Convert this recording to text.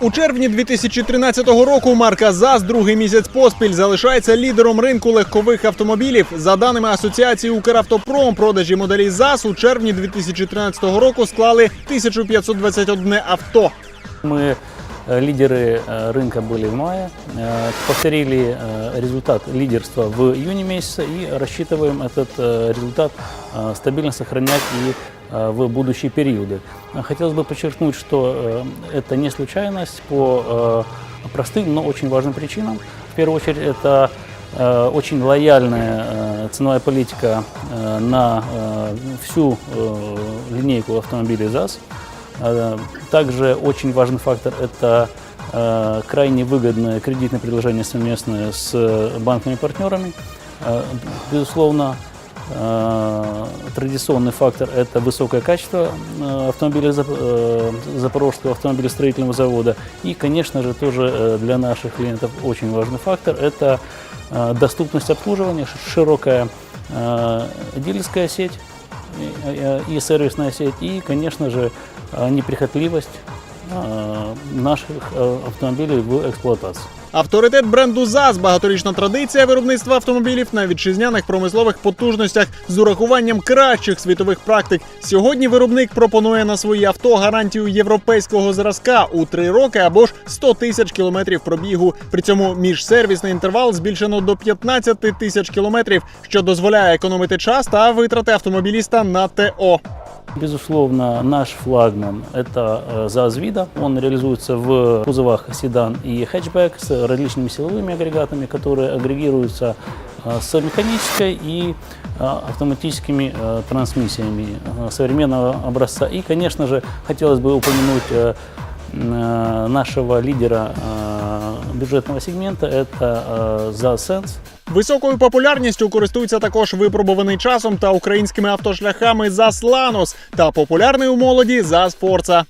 У червні 2013 року марка ЗАЗ другий місяць поспіль залишається лідером ринку легкових автомобілів. За даними Асоціації Укравтопром, продажі моделей ЗАЗ у червні 2013 року склали 1521 авто. Мы э, лидеры э, рынка были в мае, э, повторили э, результат лидерства в июне месяце и рассчитываем этот э, результат э, стабильно сохранять и э, в будущие периоды. Хотелось бы подчеркнуть, что э, это не случайность по э, простым, но очень важным причинам. В первую очередь это э, очень лояльная ценовая политика на всю линейку автомобилей ЗАЗ. Также очень важный фактор – это крайне выгодное кредитное предложение совместное с банками-партнерами. Э, Безусловно, традиционный фактор – это высокое качество э, автомобиля э, Запорожского автомобилестроительного завода. И, конечно же, тоже э, для наших клиентов очень важный фактор – это э, доступность обслуживания, широкая э, дилерская сеть и, э, сервисная сеть, и, конечно же, э, неприхотливость э, наших э, автомобилей в эксплуатации. Авторитет бренду ЗАЗ, багаторічна традиція виробництва автомобілів на вітчизняних промислових потужностях з урахуванням кращих світових практик. Сьогодні виробник пропонує на свої авто гарантію європейського зразка у 3 роки або ж 100 тисяч кілометрів пробігу. При цьому міжсервісний інтервал збільшено до 15 тисяч кілометрів, що дозволяє економити час та витрати автомобіліста на ТО. Безусловно, наш флагман – это э, ЗАЗ Вида. Он реализуется в кузовах седан и хэтчбэк с различными силовыми агрегатами, которые агрегируются э, с механической и э, автоматическими трансмиссиями современного образца. И, конечно же, хотелось бы упомянуть нашего лидера бюджетного сегмента – это э, ЗАЗ Sense. Високою популярністю користується також випробуваний часом та українськими автошляхами ЗАЗ Ланос та популярний у молоді ЗАЗ Форца.